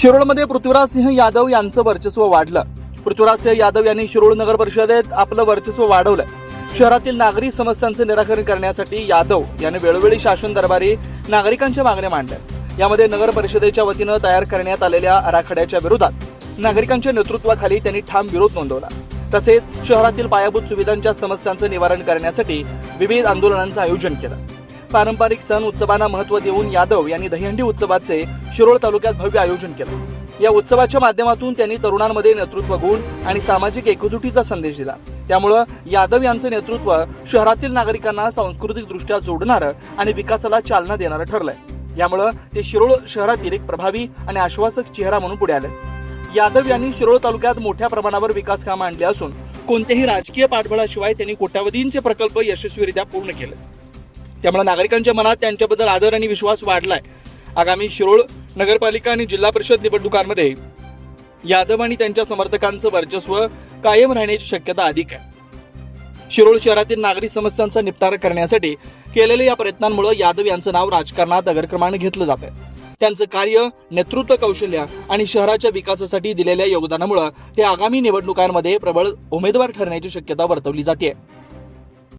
शिरोळमध्ये पृथ्वीराज सिंह यादव यांचं वर्चस्व वाढलं. पृथ्वीराज सिंह यादव यांनी शिरोळ नगर परिषदेत आपलं वर्चस्व वाढवलं. शहरातील नागरी समस्यांचं निराकरण करण्यासाठी यादव यांनी वेळोवेळी शासन दरबारी नागरिकांच्या मागण्या मांडल्या. यामध्ये नगर परिषदेच्या वतीनं तयार करण्यात आलेल्या आराखड्याच्या विरोधात नागरिकांच्या नेतृत्वाखाली त्यांनी ठाम विरोध नोंदवला. तसेच शहरातील पायाभूत सुविधांच्या समस्यांचं निवारण करण्यासाठी विविध आंदोलनांचं आयोजन केलं. पारंपरिक सण उत्सवांना महत्त्व देऊन यादव यांनी दहीहंडी उत्सवाचे शिरोळ तालुक्यात भव्य आयोजन केलं. या उत्सवाच्या माध्यमातून त्यांनी तरुणांमध्ये नेतृत्व गुण आणि सामाजिक एकजुटीचा संदेश दिला. त्यामुळं यादव यांचं नेतृत्व शहरातील नागरिकांना सांस्कृतिक दृष्ट्या जोडणारं आणि विकासाला चालना देणारं ठरलंय. यामुळं ते शिरोळ शहरातील एक प्रभावी आणि आश्वासक चेहरा म्हणून पुढे आले. यादव यांनी शिरोळ तालुक्यात मोठ्या प्रमाणावर विकास कामं आणली असून कोणत्याही राजकीय पाठबळाशिवाय त्यांनी कोट्यावधींचे प्रकल्प यशस्वीरित्या पूर्ण केले. त्यामुळे नागरिकांच्या मनात त्यांच्याबद्दल आदर आणि विश्वास वाढलाय. आगामी शिरोळ नगरपालिका आणि जिल्हा परिषद निवडणुकांमध्ये यादव आणि त्यांच्या समर्थकांचं वर्चस्व कायम राहण्याची शक्यता अधिक आहे. शिरोळ शहरातील नागरिक समस्यांचा निपटारा करण्यासाठी केलेल्या या प्रयत्नांमुळे यादव यांचं नाव राजकारणात अग्रक्रमाने घेतलं जात आहे त्यांचं कार्य नेतृत्व कौशल्य आणि शहराच्या विकासासाठी दिलेल्या योगदानामुळे ते आगामी निवडणुकांमध्ये प्रबळ उमेदवार ठरण्याची शक्यता वर्तवली जाते